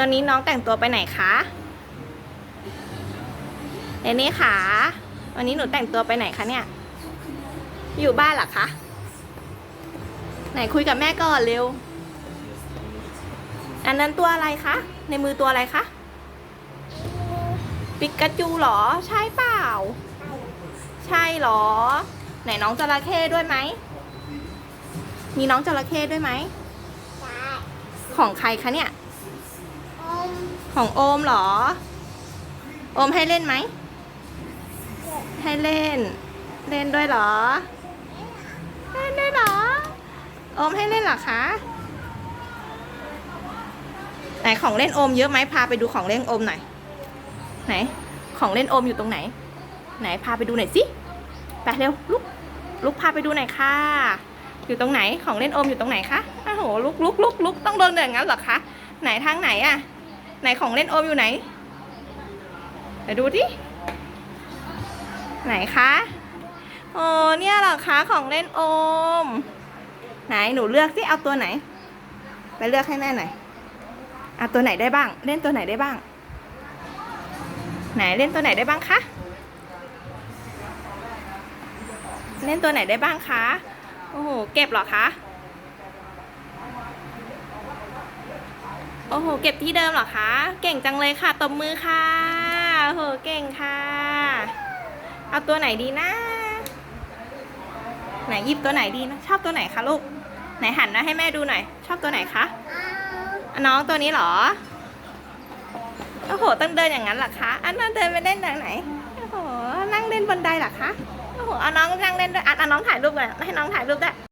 วันนี้น้องแต่งตัวไปไหนคะเรนนี่ค่ะ วันนี้หนูแต่งตัวไปไหนคะเนี่ย อยู่บ้านเหรอคะ ไหนคุยกับแม่ก่อนเร็ว อันนั้นตัวอะไรคะ ในมือตัวอะไรคะปิกาจูเหรอ ใช่เปล่า ใช่เหรอ ไหนน้องจระเข้ด้วยไหม มีน้องจระเข้ด้วยไหม ของใครคะเนี่ย ของโอมเหรอ โอมให้เล่นไหม ให้เล่น เล่นด้วยเหรอ เล่นด้วยเหรอ โอมให้เล่นเหรอคะ ไหนของเล่นโอมเยอะไหมพาไปดูของเล่นโอมหน่อย ไหน ของเล่นโอมอยู่ตรงไหน ไหนพาไปดูหน่อยสิ ไปเร็วลุก ลุกพาไปดูหน่อยค่ะ อยู่ตรงไหน ของเล่นโอมอยู่ตรงไหนคะ โอ้โหลุกลุกลุกลุกต้องเดินอย่างนั้นเหรอคะ ไหนทางไหนอะ ไหนของเล่นโอมอยู่ไหนเดี๋ยวดูดิไหนคะโอ้เนี่ยเหรอคะของเล่นโอม ไหนหนูเลือกสิเอาตัวไหน ไปเลือกให้แม่หน่อยเอาตัวไหนได้บ้าง เล่นตัวไหนได้บ้าง ไหนเล่นตัวไหนได้บ้างคะเล่นตัวไหนได้บ้างคะ โอ้โห เก็บหรอคะ โอ้โห เก็บที่เดิมเหรอคะ เก่งจังเลยค่ะตบมือค่ะ โอ้โห เก่งค่ะ เอาตัวไหนดีนะ ไหนหยิบตัวไหนดีนะ ชอบตัวไหนคะลูก ไหนหันมาให้แม่ดูหน่อย ชอบตัวไหนคะอะน้องตัวนี้เหรอ โอ้โห ต้องเดินอย่างนั้นเหรอคะ อันนั้นเดินไปเล่นทางไหน โอ้โห นั่งเล่นบนไดเหรอคะ โอ้โห เอาน้องนั่งเล่นด้วยอะเอาน้องถ่ายรูปเลยให้น้องถ่ายรูปด้วย